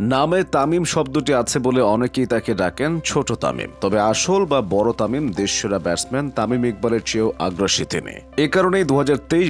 নামে তামিম শব্দটি আছে বলে অনেকেই তাকে ডাকেন ছোট তামিম। তবে আসল বা বড় তামিম দেশসেরা ব্যাটসম্যান তামিম ইকবালের চেয়েও আগ্রাসী তিনি। এ কারণেই দু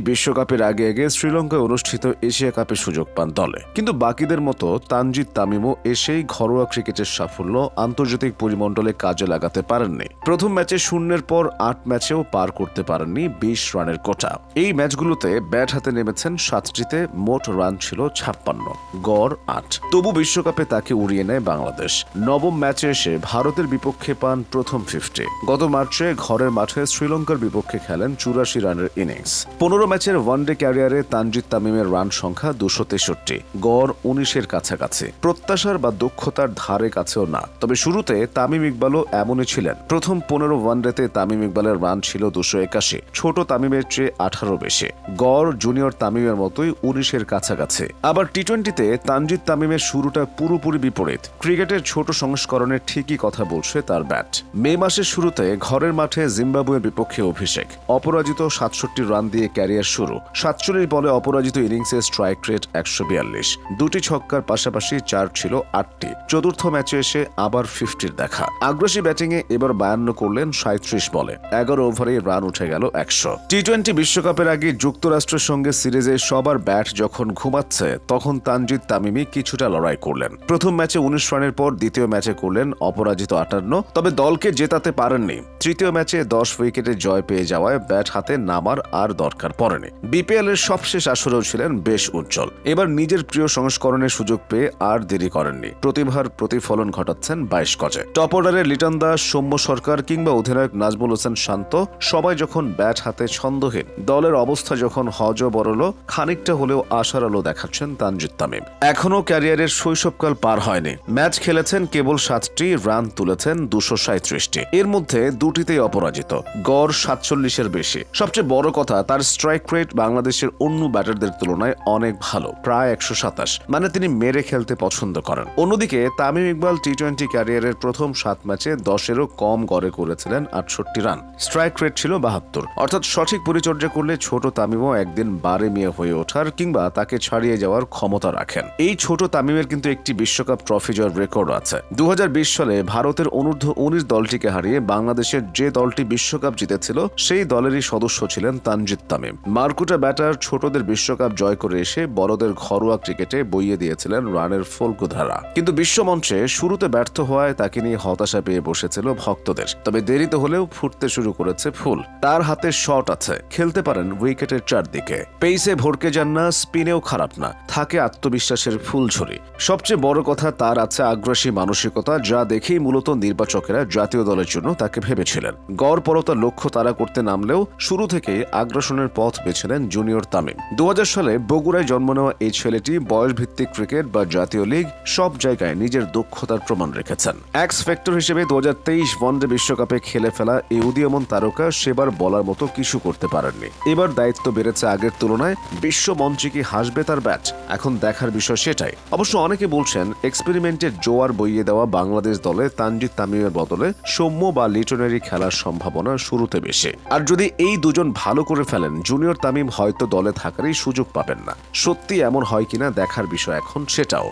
বিশ্বকাপের আগে আগে শ্রীলঙ্কায় অনুষ্ঠিত এশিয়া কাপে সুযোগ পান দলে। কিন্তু বাকিদের মতো তানজিদ তামিমও এসেই ঘরোয়া ক্রিকেটের সাফল্য আন্তর্জাতিক পরিমণ্ডলে কাজে লাগাতে পারেননি। প্রথম ম্যাচে শূন্যের পর আট ম্যাচেও পার করতে পারেননি বিশ রানের কোটা। এই ম্যাচগুলোতে ব্যাট হাতে নেমেছেন সাতটিতে, মোট রান ছিল ছাপ্পান্ন। গড় আট। তবু বিশ্বকাপে তাকে উড়িয়ে নেয় বাংলাদেশ। নবম ম্যাচে এসে ভারতের বিপক্ষে পান প্রথম ফিফটি গত মার্চে ঘরের মাঠে শ্রীলঙ্কার বিপক্ষে খেলেন চুরাশি রানের ইনিংস পনেরো ম্যাচের ওয়ানডে ক্যারিয়ারে তানজিদ তামিমের রান সংখ্যা দুশো তেষট্টি। গড় উনিশের কাছাকাছি। প্রত্যাশার বা দক্ষতার ধারে কাছেও না। তবে শুরুতে তামিম ইকবালও এমনই ছিলেন। প্রথম পনেরো ওয়ানডেতে তামিম ইকবালের রান ছিল দুশো একাশি। ছোট তামিমের চেয়ে আঠারো বেশি। গড় জুনিয়র তামিমের মতোই উনিশের কাছাকাছি। আবার টি টোয়েন্টিতে তানজিদ তামিমের শুরুটা পুরোপুরি বিপরীত। ক্রিকেটের ছোট সংস্করণের ঠিকই কথা বলছে তার ব্যাট। মে মাসের শুরুতে ঘরের মাঠে জিম্বাবুয়ের বিপক্ষে অভিষেক। অপরাজিত সাতষট্টি রান দিয়ে ক্যারিয়ার শুরু। সাতচল্লিশ বলে অপরাজিত ইনিংসে স্ট্রাইক রেট একশো বিয়াল্লিশ। দুটি ছক্কার পাশাপাশি চার ছিল আটটি। চতুর্থ ম্যাচে এসে আবার ফিফটির দেখা। আগ্রাসী ব্যাটিংয়ে এবার বায়ান্ন করলেন সাঁত্রিশ বলে। এগারো ওভারে রান উঠে গেল একশো। টি টোয়েন্টি বিশ্বকাপের আগে যুক্তরাষ্ট্রের সঙ্গে সিরিজে সবার ব্যাট যখন ঘুমাচ্ছে, তখন তানজিদ তামিমি কিছুটা লড়াই করলেন। প্রথম ম্যাচে উনিশ রানের পর দ্বিতীয় ম্যাচে করলেন অপরাজিত আটান্ন, তবে দলকে জেতাতে পারেননি। তৃতীয় ম্যাচে দশ উইকেটে জয় পেয়ে যাওয়ায় ব্যাট হাতে নামার আর দরকার পড়েনি। বিপিএল এর সবশেষ আসরেও ছিলেন বেশ উজ্জ্বল। এবার নিজের প্রিয় সংস্করণের সুযোগ পেয়ে আর দেরি করেননি। প্রতিভার প্রতিফলন ঘটাচ্ছেন বাইশ গজে। টপ অর্ডারে লিটন দাস, সৌম্য সরকার কিংবা অধিনায়ক নাজমুল হোসেন শান্ত সবাই যখন ব্যাট হাতে ছন্দহীন, দলের অবস্থা যখন হজ বরল খানিকটা হলেও আশার আলো দেখাচ্ছেন তানজিদ তামিম। এখনও ক্যারিয়ারের শৈশবকাল পার হয়নি। ম্যাচ খেলেছেন কেবল সাতটি, রান তুলেছেন দুশো সাঁত্রিশটি এর মধ্যে দুটিতেই অপরাজিত। গড় সাতচল্লিশের বেশি। সবচেয়ে বড় কথা, তার স্ট্রাইক রেট বাংলাদেশের অন্য ব্যাটারদের তুলনায় অনেক ভালো, প্রায় একশো সাতাশ। মানে তিনি মেরে খেলতে পছন্দ করেন। অন্যদিকে, তামিম ইকবাল টি টোয়েন্টি ক্যারিয়ারের প্রথম সাত ম্যাচে দশেরও কম গড়ে করেছিলেন আটষট্টি রান। স্ট্রাইক রেট ছিল বাহাত্তর। অর্থাৎ সঠিক পরিচর্যা করলে ছোট তামিমও একদিন বারে মিয়ে হয়ে ওঠার কিংবা তাকে ছাড়িয়ে যাওয়ার ক্ষমতা রাখেন। এই ছোট তামিমের কিন্তু একটি বিশ্বকাপ ট্রফি জয়ের রেকর্ড আছে। দু হাজার বিশ সালে ভারতের অনূর্ধ্ব উনিশ দলটিকে হারিয়ে বাংলাদেশের যে দলটি বিশ্বকাপ জিতেছিল, সেই দলেরই সদস্য ছিলেন তানজিদ তামিম। মার্কুটা ব্যাটার ছোটদের বিশ্বকাপ জয় করে এসে বড়দের ঘরোয়া ক্রিকেটে বইয়ে দিয়েছিলেন রানের ফলকুধারা। কিন্তু বিশ্বমঞ্চে শুরুতে ব্যর্থ হওয়ায় তাকে নিয়ে হতাশা পেয়ে বসেছিল ভক্তদের। তবে দেরিতে হলেও ফুটতে শুরু করেছে ফুল। তার হাতে শট আছে। খেলতে পারেন উইকেটের চারদিকে। পেইসে ভরকে যান না, স্পিনেও খারাপ না। থাকে আত্মবিশ্বাসের ফুলঝুরি। সবচেয়ে বড় কথা তার আছে আগ্রাসী মানসিকতা, যা দেখেই মূলত নির্বাচকেরা জাতীয় দলের জন্য তাকে ভেবেছিলেন। গড় পরতা লক্ষ্য তারা করতে নামলেও শুরু থেকেই আগ্রাসনের পথ বেছে নেন জুনিয়র তামিম। দু সালে বগুড়ায় জন্ম নেওয়া এই ছেলেটি বয়সভিত্তিক ক্রিকেট বা জাতীয় লীগ সব জায়গায় নিজের দক্ষতার প্রমাণ রেখেছেন। এক্স ফ্যাক্টর হিসেবে দু হাজার তেইশ ওয়ানডে বিশ্বকাপে খেলে ফেলা এই উদীয়মান তারকা সেবার বলার মতো কিছু করতে পারেননি। এবার দায়িত্ব বেড়েছে আগের তুলনায় বিশ্ব মঞ্চে কি হাসবে তার ব্যাট? এখন দেখার বিষয় সেটাই। অবশ্য অনেকে বলছেন এক্সপেরিমেন্টের জোয়ার বইয়ে দেওয়া বাংলাদেশ দলে তানজিদ তামিমের বদলে সৌম্য বা লিটনারি খেলার সম্ভাবনা শুরুতে বেশি। আর যদি এই দুজন ভালো করে ফেলেন, জুনিয়র তামিম হয়তো দলে থাকারই সুযোগ পাবেন না। সত্যি এমন হয় কিনা দেখার বিষয় এখন সেটাও।